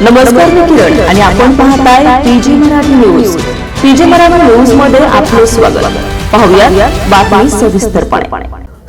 नमस्कार मी किरण आणि आपण पाहताय PG Marathi news. PG Marathi न्यूजमध्ये आपले स्वागत. पाहूया बातमी सविस्तरपणे.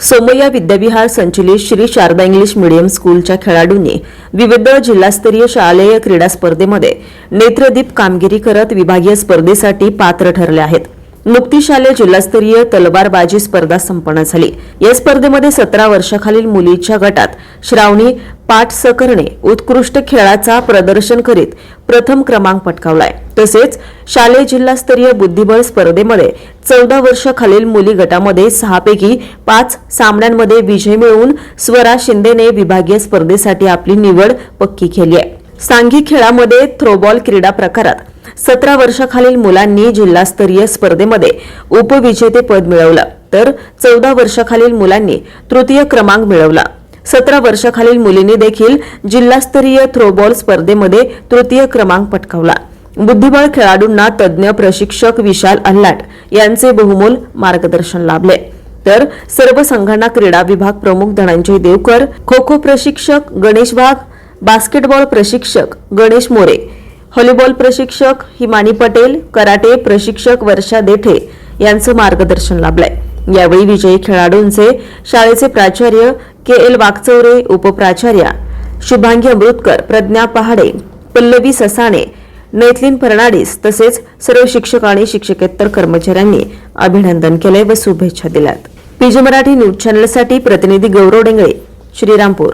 सोमय्या विद्याविहार संचलित श्री शारदा इंग्लिश मीडियम स्कूलच्या खेळाडूंनी विविध जिल्हास्तरीय शालेय क्रीडा स्पर्धेमध्ये नेत्रदीप कामगिरी करत विभागीय स्पर्धेसाठी पात्र ठरले आहेत. नुकतीच शालेय जिल्हास्तरीय तलवारबाजी स्पर्धा संपन्न झाली. या स्पर्धेमध्ये सतरा वर्षाखालील मुलीच्या गटात श्रावणी पाठसकरणे उत्कृष्ट खेळाचा प्रदर्शन करीत प्रथम क्रमांक पटकावलाय. तसेच शालेय जिल्हास्तरीय बुद्धिबळ स्पर्धेमध्ये चौदा वर्षाखालील मुली गटामध्ये सहापैकी पाच सामन्यांमध्ये विजय मिळवून स्वरा शिंदेने विभागीय स्पर्धेसाठी आपली निवड पक्की केली आहे. सांघिक खेळामध्ये थ्रोबॉल क्रीडा प्रकारात सतरा वर्षाखालील मुलांनी जिल्हास्तरीय स्पर्धेमध्ये उपविजेतेपद मिळवलं तर चौदा वर्षाखालील मुलांनी तृतीय क्रमांक मिळवला. सतरा वर्षाखालील मुलींनी देखील जिल्हास्तरीय थ्रोबॉल स्पर्धेमध्ये तृतीय क्रमांक पटकावला. बुद्धिबळ खेळाडूंना तज्ज्ञ प्रशिक्षक विशाल अल्लाट यांचे बहुमोल मार्गदर्शन लाभले. तर सर्व संघांना क्रीडा विभाग प्रमुख धनंजय देवकर खो खो प्रशिक्षक गणेश वाघ बास्केटबॉल प्रशिक्षक गणेश मोरे व्हॉलीबॉल प्रशिक्षक हिमानी पटेल कराटे प्रशिक्षक वर्षा देठे यांचं मार्गदर्शन लाभलंय. यावेळी विजयी खेळाडूंचे शाळेचे प्राचार्य के एल वागचौरे उपप्राचार्या शुभांगी अमृतकर प्रज्ञा पहाडे पल्लवी ससाणे नैथलीन फर्नाडीस तसेच सर्व शिक्षक आणि शिक्षकेतर कर्मचाऱ्यांनी अभिनंदन केले व शुभेच्छा दिल्यात. पीजी मराठी न्यूज चॅनलसाठी प्रतिनिधी गौरव डेंगळे श्रीरामपूर.